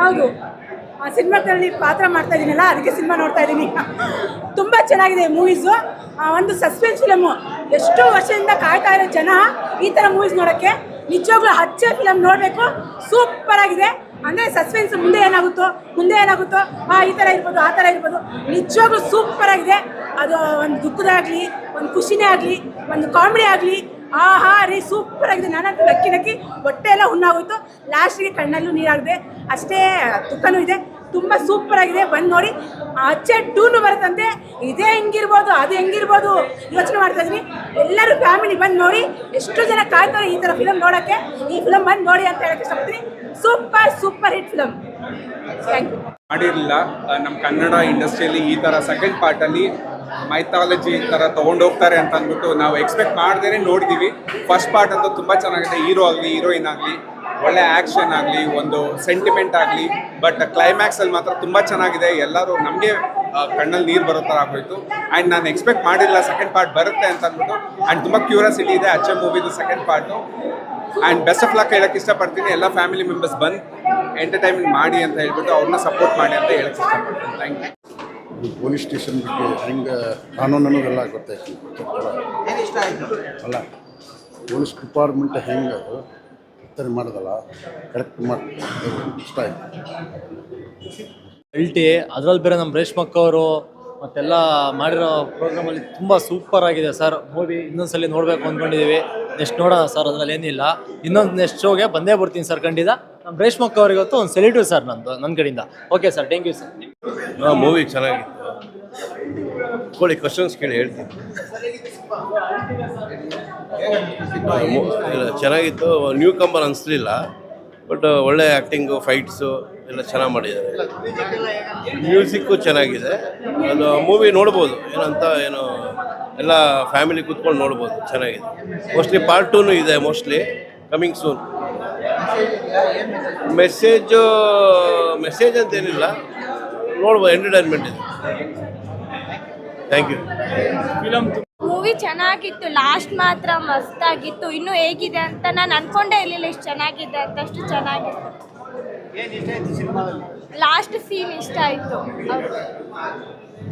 ಹೌದು. ಆ ಸಿನಿಮಾದಲ್ಲಿ ಪಾತ್ರ ಮಾಡ್ತಾ ಇದ್ದೀನಲ್ಲ ಅದಕ್ಕೆ ಸಿನಿಮಾ ನೋಡ್ತಾ ಇದ್ದೀನಿ ತುಂಬ ಚೆನ್ನಾಗಿದೆ ಮೂವೀಸು ಒಂದು ಸಸ್ಪೆನ್ಸ್ ಫಿಲಮು ಎಷ್ಟೋ ವರ್ಷದಿಂದ ಕಾಯ್ತಾ ಇರೋ ಜನ ಈ ಥರ ಮೂವೀಸ್ ನೋಡೋಕ್ಕೆ ನಿಜವಾಗ್ಲೂ ಹಚ್ಚೆ ಫಿಲಮ್ ನೋಡಬೇಕು. ಸೂಪರ್ ಆಗಿದೆ. ಅಂದರೆ ಸಸ್ಪೆನ್ಸ್ ಮುಂದೆ ಏನಾಗುತ್ತೋ ಮುಂದೆ ಏನಾಗುತ್ತೋ ಹಾಂ ಈ ಥರ ಇರ್ಬೋದು, ಆ ಥರ ಇರ್ಬೋದು. ನಿಜವಾಗ್ಲೂ ಸೂಪರ್ ಆಗಿದೆ. ಅದು ಒಂದು ದುಃಖದಾಗಲಿ ಒಂದು ಖುಷಿನೇ ಆಗಲಿ, ಒಂದು ಕಾಮಿಡಿ ಆಗಲಿ ಆಹಾ, ರೀ ಸೂಪರ್ ಆಗಿದೆ. ನಕ್ಕಿ ನಕ್ಕಿ ಹೊಟ್ಟೆ ಎಲ್ಲ ಹುಣ್ಣಾಗೋಯ್ತು. ಲಾಸ್ಟಿಗೆ ಕಣ್ಣಲ್ಲೂ ನೀರಾಗಿದೆ. ಅಷ್ಟೇ ತುಕ್ಕನೂ ಇದೆ. ತುಂಬ ಸೂಪರ್ ಆಗಿದೆ. ಬಂದು ನೋಡಿ. ಅಚ್ಚೆ ಟೂನು ಬರುತ್ತಂತೆ. ಇದೇ ಹೆಂಗಿರ್ಬೋದು, ಅದು ಹೆಂಗಿರ್ಬೋದು. ಯೋಚನೆ ಮಾಡ್ತಾ ಇದ್ದೀನಿ ಎಲ್ಲರೂ ಫ್ಯಾಮಿಲಿ ಬಂದು ನೋಡಿ. ಎಷ್ಟು ಜನ ಕಾಯ್ತಾರೆ ಈ ಥರ ಫಿಲಮ್ ನೋಡೋಕ್ಕೆ. ಈ ಫಿಲಮ್ ಬಂದು ನೋಡಿ ಅಂತ ಹೇಳಕ್ಕೆ ಇಷ್ಟಪಡ್ತೀನಿ. Super super hit film thank you ಮಾಡಿರಲಿಲ್ಲ. ನಮ್ಮ ಕನ್ನಡ ಇಂಡಸ್ಟ್ರಿಯಲ್ಲಿ ಈ ಥರ ಸೆಕೆಂಡ್ ಪಾರ್ಟಲ್ಲಿ ಮೈಥಾಲಜಿ ಥರ ತೊಗೊಂಡೋಗ್ತಾರೆ ಅಂತ ಅಂದ್ಬಿಟ್ಟು ನಾವು ಎಕ್ಸ್ಪೆಕ್ಟ್ ಮಾಡ್ದೇ ನೋಡಿದ್ದೀವಿ ಫಸ್ಟ್ ಪಾರ್ಟ್ ಅಂತೂ ತುಂಬ ಚೆನ್ನಾಗಿದೆ. ಹೀರೋ ಆಗಲಿ ಹೀರೋಯಿನ್ ಆಗಲಿ, ಒಳ್ಳೆ ಆ್ಯಕ್ಷನ್ ಆಗಲಿ, ಒಂದು ಸೆಂಟಿಮೆಂಟ್ ಆಗಲಿ ಬಟ್ ಕ್ಲೈಮ್ಯಾಕ್ಸಲ್ಲಿ ಮಾತ್ರ ತುಂಬ ಚೆನ್ನಾಗಿದೆ. ಎಲ್ಲರೂ ನಮಗೆ ಕಣ್ಣಲ್ಲಿ ನೀರು ಬರೋ ಥರ ಆಗೋಯ್ತು. ಆ್ಯಂಡ್ ನಾನು ಎಕ್ಸ್ಪೆಕ್ಟ್ ಮಾಡಿಲ್ಲ ಸೆಕೆಂಡ್ ಪಾರ್ಟ್ ಬರುತ್ತೆ ಅಂತ ಅಂದ್ಬಿಟ್ಟು ಆ್ಯಂಡ್ ತುಂಬ ಕ್ಯೂರಿಯಾಸಿಟಿ ಇದೆ ಅಚ್ಚೆ ಮೂವಿದು second part and best of luck ಹೇಳಕ್ಕೆ ಇಷ್ಟಪಡ್ತೀನಿ. ಎಲ್ಲ ಫ್ಯಾಮಿಲಿ ಮೆಂಬರ್ಸ್ ಬಂದು ಎಂಟರ್ಟೈನ್ಮೆಂಟ್ ಮಾಡಿ ಅಂತ ಹೇಳ್ಬಿಟ್ಟು ಅವ್ರನ್ನ ಸಪೋರ್ಟ್ ಮಾಡಿ ಅಂತ ಹೇಳಕ್ಕೆ ಇಷ್ಟಪಡ್ತೀನಿ. ಥ್ಯಾಂಕ್ ಯು ಪೊಲೀಸ್ ಸ್ಟೇಷನ್ ಬಗ್ಗೆ ಹೆಂಗೆ ಕಾನೂನು ಅನ್ನೋದೆಲ್ಲ ಗೊತ್ತಾಯ್ತು ಅಲ್ಲ, ಪೊಲೀಸ್ ಡಿಪಾರ್ಟ್ಮೆಂಟ್ ಹೆಂಗೆ ಕೆತ್ತನೆ ಮಾಡೋದಲ್ಲ, ಕರೆಕ್ಟ್ ಮಾಡಿ ಇಷ್ಟ ಆಯ್ತು. ಎಲ್ಟಿ ಅದ್ರಲ್ಲಿ ಬೇರೆ ನಮ್ಮ ರೇಷ್ಮಕ್ಕ ಅವರು ಮತ್ತೆಲ್ಲ ಮಾಡಿರೋ ಪ್ರೋಗ್ರಾಮಲ್ಲಿ ತುಂಬ ಸೂಪರ್ ಆಗಿದೆ ಸರ್ ಮೂವಿ ಇನ್ನೊಂದ್ಸಲಿ ನೋಡಬೇಕು ಅಂದ್ಕೊಂಡಿದ್ದೀವಿ ನೆಕ್ಸ್ಟ್ ನೋಡೋಣ ಸರ್ ಅದ್ರಲ್ಲಿ ಏನಿಲ್ಲ. ಇನ್ನೊಂದು ನೆಕ್ಸ್ಟ್ ಶೋಗೆ ಬಂದೇ ಬರ್ತೀನಿ ಸರ್ ಖಂಡಿತ. ನಮ್ಮ ರೇಷ್ಮಕ್ಕ ಅವರಿಗತ್ತು ಒಂದು ಸೆಲ್ಯೂಟ್ ಸರ್ ನಂದು ನನ್ನ ಕಡೆಯಿಂದ. Okay sir thank you sir movie ಚೆನ್ನಾಗಿತ್ತು ಕೊಡಿ ಕ್ವಶನ್ಸ್ ಕೇಳಿ ಹೇಳ್ತೀನಿ. ಇಲ್ಲ, ಚೆನ್ನಾಗಿತ್ತು. ನ್ಯೂ ಕಂಬರ್ ಅನಿಸ್ಲಿಲ್ಲ. ಬಟ್ ಒಳ್ಳೆ ಆ್ಯಕ್ಟಿಂಗು ಫೈಟ್ಸು ಎಲ್ಲ ಚೆನ್ನಾಗಿ ಮಾಡಿದ್ದಾರೆ. ಮ್ಯೂಸಿಕ್ಕು ಚೆನ್ನಾಗಿದೆ. ಅದು ಮೂವಿ ನೋಡ್ಬೋದು. ಏನಂತ ಏನು ಎಲ್ಲ ಫ್ಯಾಮಿಲಿ ಕೂತ್ಕೊಂಡು ನೋಡ್ಬೋದು. ಚೆನ್ನಾಗಿದೆ. ಮೋಸ್ಟ್ಲಿ ಪಾರ್ಟ್ ಟೂನು ಇದೆ mostly coming soon message message ಅಂತ ನೋಡ್ಬೋದು ಎಂಟರ್ಟೈನ್ಮೆಂಟ್ ಇದೆ. ಥ್ಯಾಂಕ್ ಯು ಮೂವಿ ಚೆನ್ನಾಗಿತ್ತು ಲಾಸ್ಟ್ ಮಾತ್ರ ಮಸ್ತಾಗಿತ್ತು. ಇನ್ನು ಹೇಗಿದೆ ಅಂತ ನಾನು ಅನ್ಕೊಂಡೇ ಇರಲಿಲ್ಲ ಇಷ್ಟು ಚೆನ್ನಾಗಿದೆ ಅಂತ ಅಷ್ಟು ಚೆನ್ನಾಗಿತ್ತು. ಲಾಸ್ಟ್ ಸೀನ್ ಇಷ್ಟ ಆಯಿತು.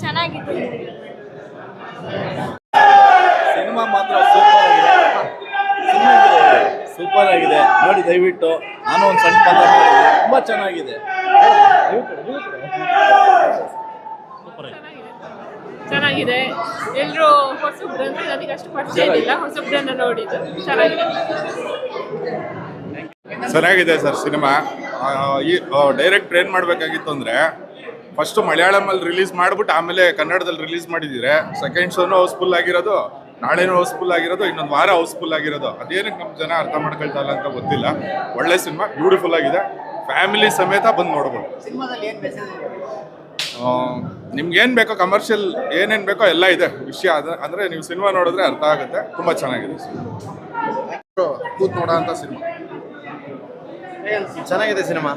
ಚೆನ್ನಾಗಿತ್ತು ಸಿನಿಮಾ ಮಾತ್ರ ಸೂಪರ್ ಆಗಿದೆ. ಸೂಪರ್ ಆಗಿದೆ. ನೋಡಿ ದಯವಿಟ್ಟು. ನಾನು ಒಂದು ಸಣ್ಣ ಪಾತ್ರ ತುಂಬ ಚೆನ್ನಾಗಿದೆ. ಚೆನ್ನಾಗಿದೆ. ಎಲ್ಲರೂ ಹೊಸಬ್ರಂದ್ರೆ ನನಗೆ ಅಷ್ಟು ಪರಿಚಯ ಇಲ್ಲ ಹೊಸಬ್ರನ್ನ ನೋಡಿದ್ದು. ಚೆನ್ನಾಗಿದೆ. ಚೆನ್ನಾಗಿದೆ ಸರ್ ಸಿನಿಮಾ. ಈ ಡೈರೆಕ್ಟ್ ಟ್ರೈನ್ ಮಾಡಬೇಕಾಗಿತ್ತು ಅಂದರೆ ಫಸ್ಟು ಮಲಯಾಳಮಲ್ಲಿ ರಿಲೀಸ್ ಮಾಡಿಬಿಟ್ಟು ಆಮೇಲೆ ಕನ್ನಡದಲ್ಲಿ ರಿಲೀಸ್ ಮಾಡಿದ್ದೀರಿ. ಸೆಕೆಂಡ್ ಶೋನು ಹೌಸ್ಫುಲ್ ಆಗಿರೋದು. ನಾಳೆನೂ ಹೌಸ್ಫುಲ್ ಆಗಿರೋದು ಇನ್ನೊಂದು ವಾರ ಹೌಸ್ಫುಲ್ ಆಗಿರೋದು. ಅದೇನಕ್ಕೆ ನಮ್ಮ ಜನ ಅರ್ಥ ಮಾಡ್ಕೊಳ್ತಾ ಇಲ್ಲ ಅಂತ ಗೊತ್ತಿಲ್ಲ. ಒಳ್ಳೆ ಸಿನಿಮಾ ಬ್ಯೂಟಿಫುಲ್ ಆಗಿದೆ. ಫ್ಯಾಮಿಲಿ ಸಮೇತ ಬಂದು ನೋಡ್ಬೋದು. ನಿಮ್ಗೇನು ಏನ್ ಮೆಸೇಜ್ ಇದೆ? ನಿಮ್ಗೆ ಏನು ಬೇಕೋ ಕಮರ್ಷಿಯಲ್ ಏನೇನು ಬೇಕೋ ಎಲ್ಲ ಇದೆ. ವಿಷಯ ಅದು ಅಂದರೆ ನೀವು ಸಿನಿಮಾ ನೋಡಿದ್ರೆ ಅರ್ಥ ಆಗುತ್ತೆ. ತುಂಬ ಚೆನ್ನಾಗಿದೆ ಕೂತ್ ನೋಡೋ ಅಂತ ಸಿನಿಮಾ ಚೆನ್ನಾಗಿದೆ ಸಿನಿಮಾ?